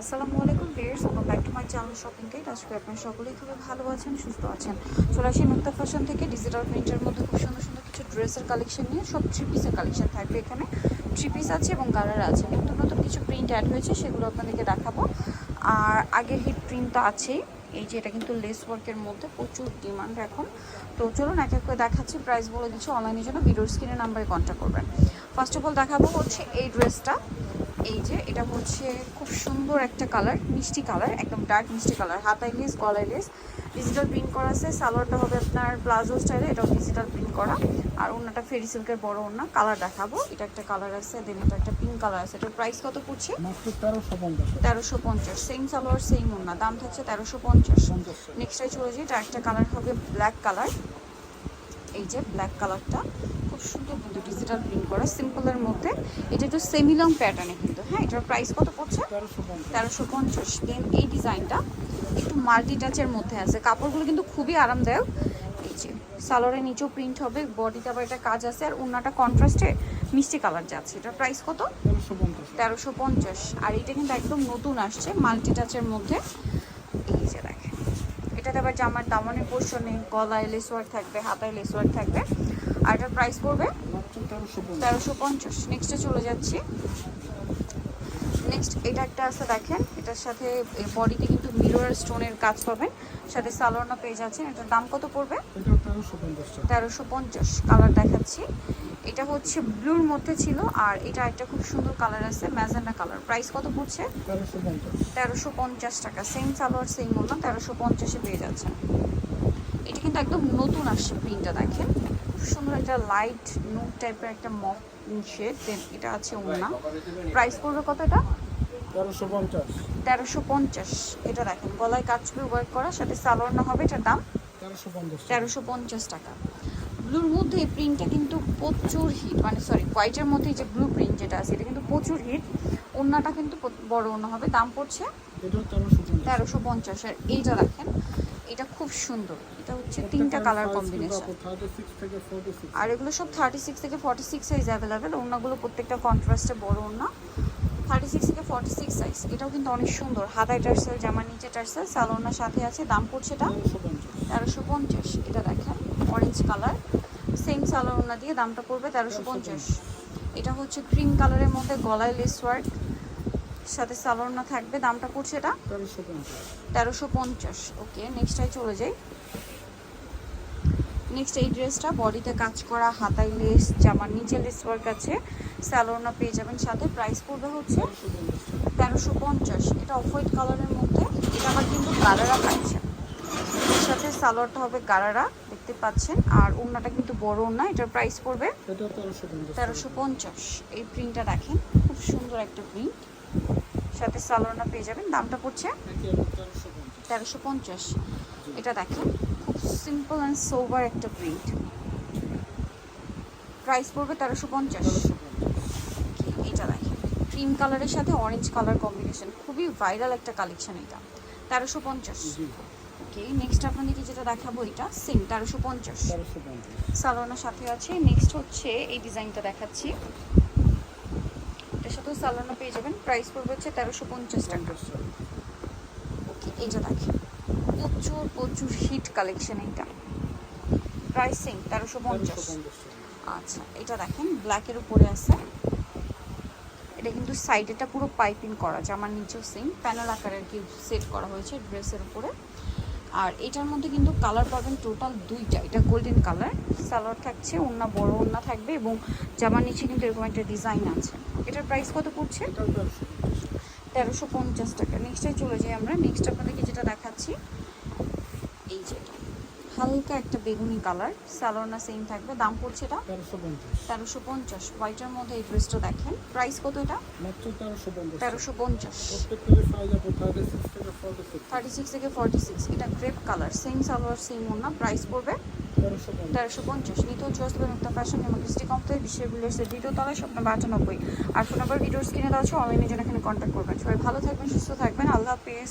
আসসালামু আলাইকুম viewers, welcome back to my channel shopping guide আজকে আপনারা সকলেই খুবই ভালো আছেন, সুস্থ আছেন। চলে আসি মুক্তা ফ্যাশন থেকে। ডিজিটাল প্রিন্টের মধ্যে খুব সুন্দর সুন্দর কিছু ড্রেসের কালেকশন নিয়ে। সব থ্রি পিসের কালেকশন থাকবে এখানে। থ্রি পিস আছে এবং কালার আছে। নতুন নতুন কিছু প্রিন্ট অ্যাড হয়েছে, সেগুলো আপনাদেরকে দেখাবো। আর আগের হিট প্রিন্ট তো আছেই। এই যে এটা কিন্তু লেস ওয়ার্কের মধ্যে প্রচুর ডিমান্ড এখন। তো চলুন এক এক করে দেখাচ্ছি প্রাইস বলে দিচ্ছি। অনলাইনের জন্য ভিডিওর স্ক্রিনের নাম্বারে কন্ট্যাক্ট করবেন। ফার্স্ট অফ অল দেখাবো হচ্ছে এই ড্রেসটা এই যে এটা হচ্ছে খুব সুন্দর একটা কালার মিষ্টি কালার একদম ডার্ক মিষ্টি কালার। হাতায় লেস গলায় লেস। ডিজিটাল প্রিন্ট করা আছে সালোয়ারটা হবে আপনার প্লাজো স্টাইলে এটাও ডিজিটাল প্রিন্ট করা। আর ওনাটা ফেরি সিল্কের বড় ওনা কালার দেখাবো। এটা একটা কালার আছে দেন এটা একটা পিঙ্ক কালার আছে। এটার প্রাইস কত পড়ছে? তেরোশো পঞ্চাশ। সেম সালোয়ার সেম ওনা দাম থাকছে তেরোশো পঞ্চাশ। পঞ্চাশ। নেক্সটে চলে যাই এটা একটা কালার হবে ব্ল্যাক কালার এই যে ব্ল্যাক কালারটা খুব সুন্দর কিন্তু ডিজিটাল প্রিন্ট করা সিম্পলের মধ্যে। এটা একটু সেমি লং প্যাটার্নে কিন্তু হ্যাঁ? এটার প্রাইস কত পড়ছে? তেরোশো পঞ্চাশ। দেন এই ডিজাইনটা একটু মাল্টি টাচের মধ্যে আছে। কাপড়গুলো কিন্তু খুবই আরামদায়ক। এই যে সালোয়ারের নিচেও প্রিন্ট হবে বডিতে আবার একটা কাজ আছে। আর ওনাটা কন্ট্রাস্টে মিষ্টি কালার যাচ্ছে। এটার প্রাইস কত? তেরোশো পঞ্চাশ। আর এটা কিন্তু একদম নতুন আসছে মাল্টি টাচের মধ্যে। এই যে দেখেন এটাতে আবার জামার দামনের পোর্শনে গলায় লেস ওয়ার্ক থাকবে হাতায় লেস ওয়ার্ক থাকবে। আর এটার প্রাইস পড়বে তেরোশো পঞ্চাশ। নেক্সটে চলে যাচ্ছি। নেক্সট এটা একটা আছে, দেখেন, এটার সাথে বডিতে কিন্তু মিরর স্টোনের কাজ পাবেন। সাথে সালোয়ারনা পেয়ে যাচ্ছেন এটার দাম কত পড়বে? তেরোশো পঞ্চাশ। কালার দেখাচ্ছি। এটা হচ্ছে ব্লুর মধ্যে ছিল, আর এটা একটা খুব সুন্দর কালার আছে ম্যাজেন্ডা কালার প্রাইস কত পড়ছে? তেরোশো পঞ্চাশ। টাকা। সেম সালোয়ার সেম ওনা তেরোশো পঞ্চাশে পেয়ে যাচ্ছেন। এটা কিন্তু একদম নতুন আসছে প্রিন্টটা দেখেন। সুন্দর একটা লাইট নুট টাইপের একটা মক শেড দেন এটা আছে ওনা প্রাইস পড়বে কত এটা? তেরোশো পঞ্চাশ। এটা দেখেন গলায় কাজ করে ওয়ার্ক করা সাথে সালোয়ার না হবে এটার দাম তেরোশো পঞ্চাশ টাকা। ব্লুর মধ্যে এই প্রিন্টটা কিন্তু প্রচুর হিট মানে সরি হোয়াইটের মধ্যে যে ব্লু প্রিন্ট যেটা আছে এটা কিন্তু প্রচুর হিট ওনাটা কিন্তু বড় ওনা হবে দাম পড়ছে তেরোশো পঞ্চাশ। আর এইটা দেখেন এটা খুব সুন্দর। এটা হচ্ছে তিনটা কালার কম্বিনেশন আর এগুলো সব থার্টি সিক্স থেকে ফর্টি সিক্স সাইজ অ্যাভেলেবেল ওনাগুলো প্রত্যেকটা কন্ট্রাস্টে বড় ওনা থার্টি সিক্স থেকে ফর্টি সিক্স সাইজ এটাও কিন্তু অনেক সুন্দর। হাতায় টার্সেল জামার নিচে টার্সেল সালোনার সাথে আছে। দাম পড়ছে এটা তেরোশো পঞ্চাশ। তেরোশো পঞ্চাশ। এটা দেখেন অরেঞ্জ কালার সেম সালোনা দিয়ে দামটা পড়বে তেরোশো পঞ্চাশ। এটা হচ্ছে ক্রিম কালারের মধ্যে গলায় লেস ওয়ার্ক সাথে সালোনা থাকবে দামটা পড়ছে এটা? তেরোশো পঞ্চাশ। ওকে নেক্সটটাই চলে যাই। নেক্সট এই ড্রেসটা বডিতে কাজ করা হাতায় লেস জামার নিচে লেস ওয়ার্ক আছে। স্যালোনা পেয়ে যাবেন সাথে প্রাইস পড়বে হচ্ছে তেরোশো পঞ্চাশ। এটা অফ হোয়াইট কালারের মধ্যে এটা আবার কিন্তু গারারা পাচ্ছে এর সাথে সালোয়ারটা হবে গারারা দেখতে পাচ্ছেন। আর ওড়নাটা কিন্তু বড় ওড়না এটার প্রাইস পড়বে তেরোশো পঞ্চাশ। তেরোশো পঞ্চাশ। এই প্রিন্টটা দেখেন খুব সুন্দর একটা প্রিন্ট সাথে সালোয়ারটা পেয়ে যাবেন। দামটা পড়ছে তেরোশো পঞ্চাশ। এটা দেখেন খুব সিম্পল অ্যান্ড সোবার একটা প্রিন্ট প্রাইস পড়বে তেরোশো পঞ্চাশ। এটা দেখেন ক্রিম কালারের সাথে অরেঞ্জ কালার কম্বিনেশন খুবই ভাইরাল একটা কালেকশন এটা। তেরোশো পঞ্চাশ। ওকে নেক্সট আপনাদেরকে যেটা দেখাবো এটা সেম তেরোশো পঞ্চাশ। তেরোশো পঞ্চাশ। সালোনার সাথে আছে। নেক্সট হচ্ছে এই ডিজাইনটা দেখাচ্ছি। এটার সাথেও সালোনা পেয়ে যাবেন। প্রাইস পড়বে হচ্ছে তেরোশো পঞ্চাশ টাকা। ওকে এইটা দেখেন প্রচুর প্রচুর হিট কালেকশন এইটা। প্রাইসিং তেরোশো পঞ্চাশ। আচ্ছা এটা দেখেন ব্ল্যাকের উপরে আছে। এটা কিন্তু সাইডেটা পুরো পাইপিং করা জামার নিচেও সেম প্যানেল আকারের কি সেট করা হয়েছে ড্রেসের উপরে। আর এটার মধ্যে কিন্তু কালার পাবেন টোটাল দুইটা। এটা গোল্ডেন কালার সালোয়ার থাকছে ওন্না বড় ওন্না থাকবে এবং জামার নিচে কিন্তু এরকম একটা ডিজাইন আছে। এটার প্রাইস কত পড়ছে? তেরোশো পঞ্চাশ টাকা। নেক্সটে চলে যাই আমরা। নেক্সট আপনাদেরকে যেটা দেখাচ্ছি, এই যেটা হালকা একটা বেগুনি কালার। সালোয়ারনা সেম থাকবে। দাম পড়ছে এটা তেরোশো পঞ্চাশ। হোয়াইটের মধ্যে এই ড্রেসটা দেখেন। প্রাইস কত এটা? তেরোশো পঞ্চাশ। থার্টি সিক্স থেকে ফোর্টি সিক্স এটা grape colour same salwar same ওনা প্রাইস পড়বে তেরোশো পঞ্চাশ। তেরোশো পঞ্চাশ। নিতে হচ্ছে আসবে মুক্তা ফ্যাশন কৃষ্টি কমপ্লেক্স বিশ্বের বিলিয়ার্সের দ্বিতীয় তলায় স্বপ্ন বাটানব্বই আর ফোন নাম্বার ভিডিওস কিনে দেওয়া আছে। অনলাইনে জন্য এখানে কন্ট্যাক্ট করবেন। সবাই ভালো থাকবেন সুস্থ থাকবেন। আল্লাহ হাফেজ।